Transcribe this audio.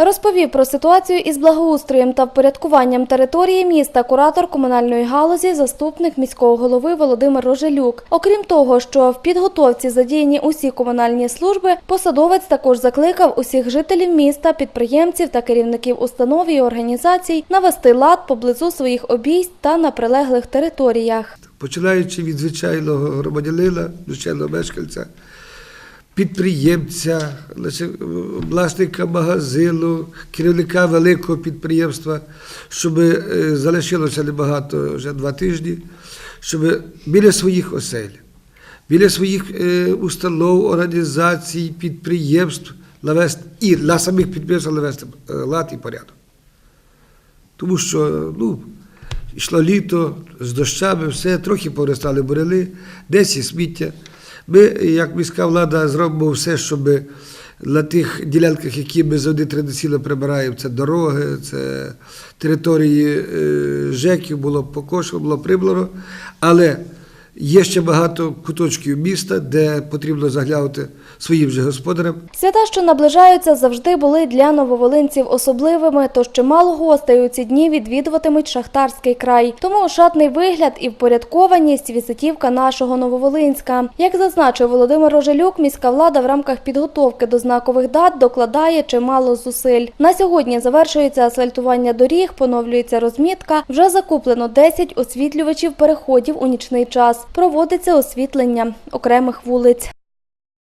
Розповів про ситуацію із благоустроєм та впорядкуванням території міста куратор комунальної галузі, заступник міського голови Володимир Рожелюк. Окрім того, що в підготовці задіяні усі комунальні служби, посадовець також закликав усіх жителів міста, підприємців та керівників установ і організацій навести лад поблизу своїх обійсть та на прилеглих територіях. починаючи від звичайного громадянина, звичайного мешканця, підприємця, власника магазину, керівника великого підприємства, щоб е, залишилося небагато вже два тижні, щоб біля своїх осель, біля своїх е, установ, організацій, підприємств навести, і на самих підприємствах навести е, лад і порядок. Тому що ну, йшло літо з дощами, все, трохи повиростали бурели, десь і сміття. Ми, як міська влада, зробимо все, щоб на тих ділянках, які ми завжди традиційно прибираємо, це дороги, це території е, ЖЕКів, було покошено, було прибрано. Але є ще багато куточків міста, де потрібно заглянути своїм же господарям, Свята, що наближаються, завжди були для нововолинців особливими, тож чимало гостей у ці дні відвідуватимуть шахтарський край. Тому ошатний вигляд і впорядкованість візитівка нашого Нововолинська. Як зазначив Володимир Рожелюк, міська влада в рамках підготовки до знакових дат докладає чимало зусиль. На сьогодні завершується асфальтування доріг, поновлюється розмітка. Вже закуплено 10 освітлювачів переходів у нічний час. Проводиться освітлення окремих вулиць.